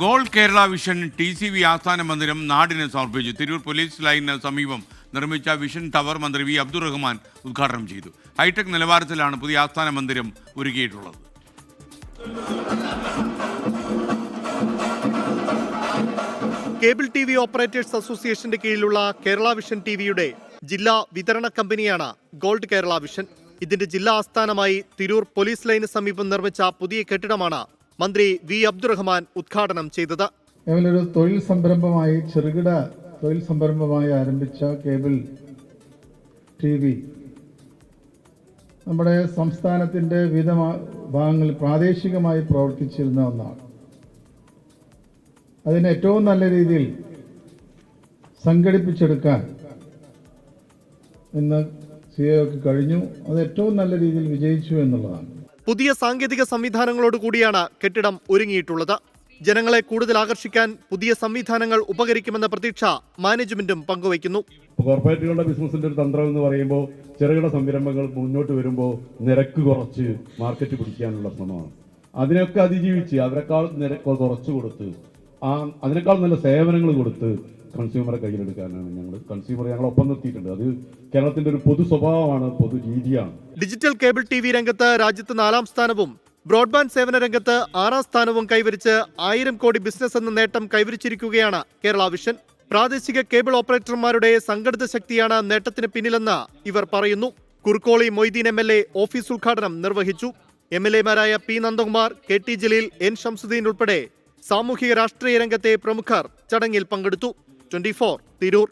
Goal Kerala vision T C V ആസ്ഥാന മന്ദിരം നാടിന് സമർപ്പിച്ചു. തിരൂർ പോലീസ് ലൈനിന് സമീപം നിർമ്മിച്ച വിഷൻ ടവർ മന്ത്രി വി അബ്ദുറഹ്മാൻ ഉദ്ഘാടനം ചെയ്തു. ഹൈടെക് നിലവാരത്തിലാണ് പുതിയ ആസ്ഥാന മന്ദിരം ഒരുക്കിയിട്ടുള്ളത്. കേബിൾ ടി വി ഓപ്പറേറ്റേഴ്സ് അസോസിയേഷന്റെ കീഴിലുള്ള കേരള വിഷൻ ടി വിയുടെ ജില്ലാ വിതരണ കമ്പനിയാണ് ഗോൾഡ് കേരള വിഷൻ. ഇതിന്റെ ജില്ലാ ആസ്ഥാനമായി തിരൂർ പോലീസ് ലൈന് സമീപം നിർമ്മിച്ച പുതിയ കെട്ടിടമാണ് മന്ത്രി വി അബ്ദുറഹ്മാൻ ഉദ്ഘാടനം ചെയ്തത്. കേവലൊരു തൊഴിൽ സംരംഭമായി ചെറുകിട തൊഴിൽ സംരംഭമായി ആരംഭിച്ച കേബിൾ ടി വി നമ്മുടെ സംസ്ഥാനത്തിന്റെ വിവിധ ഭാഗങ്ങളിൽ പ്രാദേശികമായി പ്രവർത്തിച്ചിരുന്ന ഒന്നാണ്. അതിനെ ഏറ്റവും നല്ല രീതിയിൽ സംഘടിപ്പിച്ചെടുക്കാൻ ഇന്ന് സിഒക്ക് കഴിഞ്ഞു. അത് ഏറ്റവും നല്ല രീതിയിൽ വിജയിച്ചു എന്നുള്ളതാണ്. പുതിയ സാങ്കേതിക സംവിധാനങ്ങളോട് കൂടിയാണ് കെട്ടിടം ഒരുങ്ങിയിട്ടുള്ളത്. ജനങ്ങളെ കൂടുതൽ ആകർഷിക്കാൻ പുതിയ സംവിധാനങ്ങൾ ഉപകരിക്കുമെന്ന പ്രതീക്ഷ മാനേജ്മെന്റും പങ്കുവയ്ക്കുന്നു. കോർപ്പറേറ്റുകളുടെ ബിസിനസിന്റെ ഒരു തന്ത്രം എന്ന് പറയുമ്പോൾ ചെറുകിട സംരംഭങ്ങൾ മുന്നോട്ട് വരുമ്പോൾ നിരക്ക് കുറച്ച് മാർക്കറ്റ് പിടിക്കാനുള്ള ശ്രമമാണ്. അതിനൊക്കെ അതിജീവിച്ച് അവരെക്കാൾ നിരക്ക് കുറച്ച് കൊടുത്ത് ആ അതിനേക്കാൾ നല്ല സേവനങ്ങൾ കൊടുത്ത് കൺസ്യൂമറെ കയ്യിലെടുക്കാനാണ് ഞങ്ങൾ കൺസ്യൂമർ ഞങ്ങൾ ഒപ്പം നിർത്തിയിട്ടുണ്ട്. അത് കേരളത്തിന്റെ ഒരു പൊതു സ്വഭാവമാണ് പൊതു രീതിയാണ്. ഡിജിറ്റൽ കേബിൾ ടി വി രംഗത്ത് രാജ്യത്ത് നാലാം സ്ഥാനവും ബ്രോഡ്ബാൻഡ് സേവന രംഗത്ത് ആറാം സ്ഥാനവും കൈവരിച്ച് ആയിരം കോടി ബിസിനസ് എന്ന നേട്ടം കൈവരിച്ചിരിക്കുകയാണ് കേരള വിഷൻ പ്രാദേശിക കേബിൾ ഓപ്പറേറ്റർമാരുടെ സംഘടിത ശക്തിയാണ് നേട്ടത്തിന് പിന്നിലെന്ന് ഇവർ പറയുന്നു. Kurukkoli Moideen M L A office ഉദ്ഘാടനം നിർവഹിച്ചു. M L എമാരായ P Nandakumar K T Jaleel N Shamsuddin ഉൾപ്പെടെ സാമൂഹിക രാഷ്ട്രീയ രംഗത്തെ പ്രമുഖർ ചടങ്ങിൽ പങ്കെടുത്തു. ട്വന്റി തിരൂർ